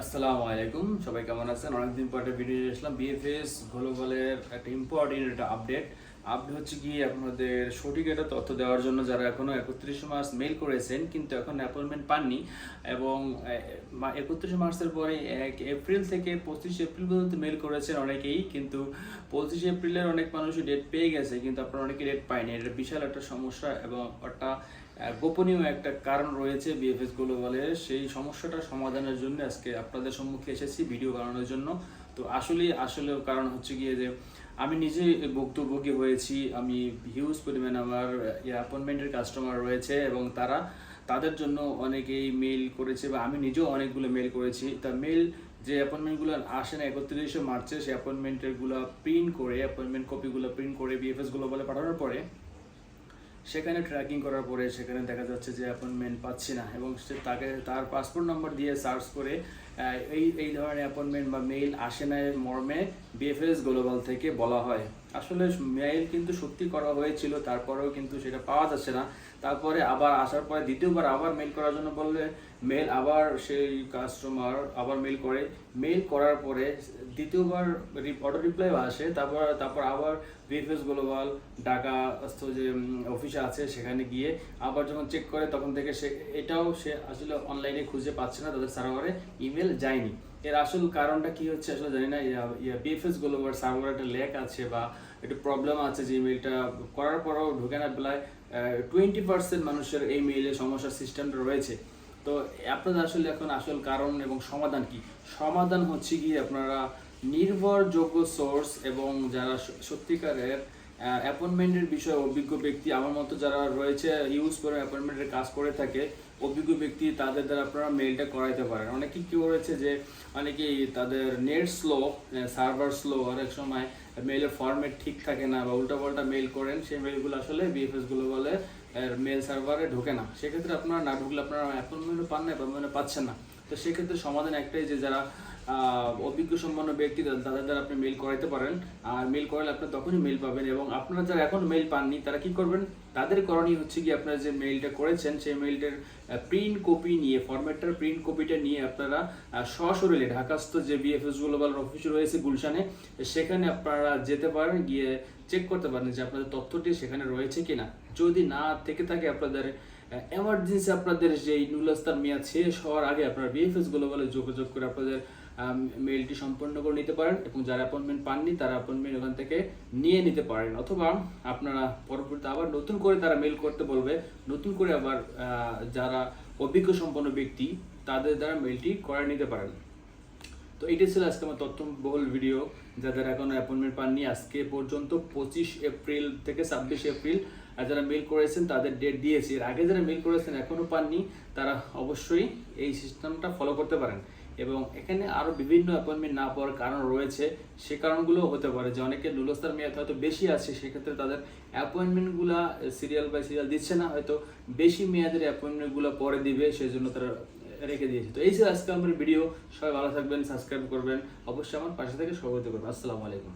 আসসালামু আলাইকুম, সবাই কেমন আছেন? অনেকদিন পর একটা ভিডিও এসেছিলাম বিএফএস গ্লোবালের একটা ইম্পর্টেন্ট একটা আপডেট আপডেট হচ্ছে কি আপনাদের সঠিক একটা তথ্য দেওয়ার জন্য যারা এখনও একত্রিশ মার্চ মেল করেছেন, কিন্তু এখন অ্যাপয়েন্টমেন্ট পাননি এবং একত্রিশ মার্চের পরে এক এপ্রিল থেকে পঁচিশ এপ্রিল পর্যন্ত মেল করেছেন অনেকেই, কিন্তু পঁচিশ এপ্রিলের অনেক মানুষই ডেট পেয়ে গেছে, কিন্তু আপনারা অনেকে ডেট পায়নি। এটা বিশাল একটা সমস্যা এবং একটা গোপনীয় একটা কারণ রয়েছে বিএফএস গ্লোবালের সেই সমস্যাটা সমাধানের জন্য আজকে আপনাদের সম্মুখে এসেছি ভিডিও বানানোর জন্য। তো আসলে আসলে কারণ হচ্ছে গিয়ে যে আমি নিজে ভুক্তভোগী হয়েছি, আমি হিউজ পরিমাণ আমার অ্যাপয়েন্টমেন্টের কাস্টমার রয়েছে এবং তারা তাদের জন্য অনেকেই মেল করেছে বা আমি নিজেও অনেকগুলো মেল করেছি। তা মেল যে অ্যাপয়েন্টমেন্টগুলো আসে না একত্রিশে মার্চে, সেই অ্যাপয়েন্টমেন্টেরগুলো প্রিন্ট করে অ্যাপয়েন্টমেন্ট কপিগুলো প্রিন্ট করে বিএফএস বলে পাঠানোর পরে, সেখানে ট্র্যাকিং করার পরে সেখানে দেখা যাচ্ছে যে অ্যাপয়েন্টমেন্ট পাচ্ছি না এবং সে তাকে, তার পাসপোর্ট নাম্বার দিয়ে সার্চ করে এই এই ধরনের অ্যাপয়েন্টমেন্ট বা মেইল আসে না মর্মে বিএফএস গ্লোবাল থেকে বলা হয়। আসলে মেইল কিন্তু সত্যি করা হয়েছিল, তারপরেও কিন্তু সেটা পাওয়া যাচ্ছে না। তারপরে আবার আসার পরে দ্বিতীয়বার আবার মেল করার জন্য বললে মেল আবার সেই কাস্টমার আবার মেল করে। মেল করার পরে দ্বিতীয়বার অটো রিপ্লাই আসে, তারপর তারপর আবার বিএফএস গ্লোবাল ঢাকা স্থ যে অফিসে আছে, সেখানে গিয়ে আবার যখন চেক করে, তখন থেকে সে, এটাও সে আসলে অনলাইনে খুঁজে পাচ্ছে না তাদের সার্ভারে ইমেল যায়নি। এর আসল কারণটা কি হচ্ছে আসলে জানি না। বিএফএস গ্লোবাল সার্ভার একটা ল্যাক আছে বা একটু প্রবলেম আছে যে ইমেলটা করার পরেও ঢুকে না বেলায় টোয়েন্টি পার্সেন্ট মানুষের এই মেইলের সমস্যার সিস্টেমটা রয়েছে। তো আপনাদের আসলে এখন আসল কারণ এবং সমাধান কি? সমাধান হচ্ছে কি আপনারা নির্ভরযোগ্য সোর্স এবং যারা সত্যিকারের অ্যাপয়েন্টমেন্টের বিষয়ে অভিজ্ঞ ব্যক্তি আমার মতো যারা রয়েছে ইউজ করে অ্যাপয়েন্টমেন্টের কাজ করে থাকে, অভিজ্ঞ ব্যক্তি তাদের দ্বারা আপনারা মেলটা করাইতে পারেন। অনেকে কি করেছে যে, অনেকেই তাদের নেট স্লো সার্ভার স্লো অনেক সময় মেইলের ফরম্যাট ঠিক থাকে না বা উল্টাপাল্টা মেল করেন, সেই মেলগুলো আসলে বিএফএসগুলো বলে মেল সার্ভারে ঢোকে না। সেক্ষেত্রে আপনারা না ঢুকলে আপনারা অ্যাপয়েন্টমেন্টও পান না অ্যাপয়েন্টমেন্ট পাচ্ছেন না। তো সেক্ষেত্রে সমাধান একটাই যে যারা অভিজ্ঞ সম্পন্ন ব্যক্তি, তাদের দ্বারা আপনি মেল করাইতে পারেন। আর মেল করালে আপনি তখনই মেল পাবেন এবং আপনারা যারা এখন মেল পাননি, তারা কি করবেন? তাদের করণীয় হচ্ছে কি আপনারা যে মেইলটা করেছেন, সেই মেইলটার প্রিন্ট কপি নিয়ে ফরম্যাটটার প্রিন্ট কপিটা নিয়ে আপনারা সশরীরে ঢাকাস্থ যে বিএফএস গ্লোবাল অফিস রয়েছে গুলশানে, সেখানে আপনারা যেতে পারেন, গিয়ে চেক করতে পারেন যে আপনাদের তথ্যটি সেখানে রয়েছে কিনা। যদি না থেকে থাকে আপনাদের এমার্জেন্সি আপনাদের যে নুলাস্তার মেয়াদ শেষ হওয়ার আগে আপনারা বিএফএস গ্লোবালে যোগাযোগ করে আপনাদের মেলটি সম্পন্ন করে নিতে পারেন এবং যারা অ্যাপয়েন্টমেন্ট পাননি তারা অ্যাপয়েন্টমেন্ট ওখান থেকে নিয়ে নিতে পারেন। অথবা আপনারা পরবর্তীতে আবার নতুন করে তারা মেল করতে বলবে, নতুন করে আবার যারা অভিজ্ঞ সম্পন্ন ব্যক্তি তাদের দ্বারা মেলটি করে নিতে পারেন। তো এটাই ছিল আজকে আমার তথ্যবহুল ভিডিও যাদের এখনও অ্যাপয়েন্টমেন্ট পাননি, আজকে পর্যন্ত পঁচিশ এপ্রিল থেকে ছাব্বিশ এপ্রিল, আর যারা মেল করেছেন তাদের ডেট দিয়েছি। এর আগে যারা মেল করেছেন, এখনও পাননি, তারা অবশ্যই এই সিস্টেমটা ফলো করতে পারেন। এবং এখানে আরও বিভিন্ন অ্যাপয়েন্টমেন্ট না পাওয়ার কারণ রয়েছে, সে কারণগুলো হতে পারে। যে অনেকের নুলস্তার মেয়াদ হয়তো বেশি আছে, সেক্ষেত্রে তাদের অ্যাপয়েন্টমেন্টগুলো সিরিয়াল বাই সিরিয়াল দিচ্ছে না, হয়তো বেশি মেয়াদের অ্যাপয়েন্টমেন্টগুলো পরে দিবে সেই জন্য তারা রেখে দিয়েছি। তো এই ছিল আজকে আমার ভিডিও সবাই ভালো থাকবেন সাবস্ক্রাইব করবেন। অবশ্যই আমার পাশে থেকে সহযোগিতা করবেন আসসালামু আলাইকুম।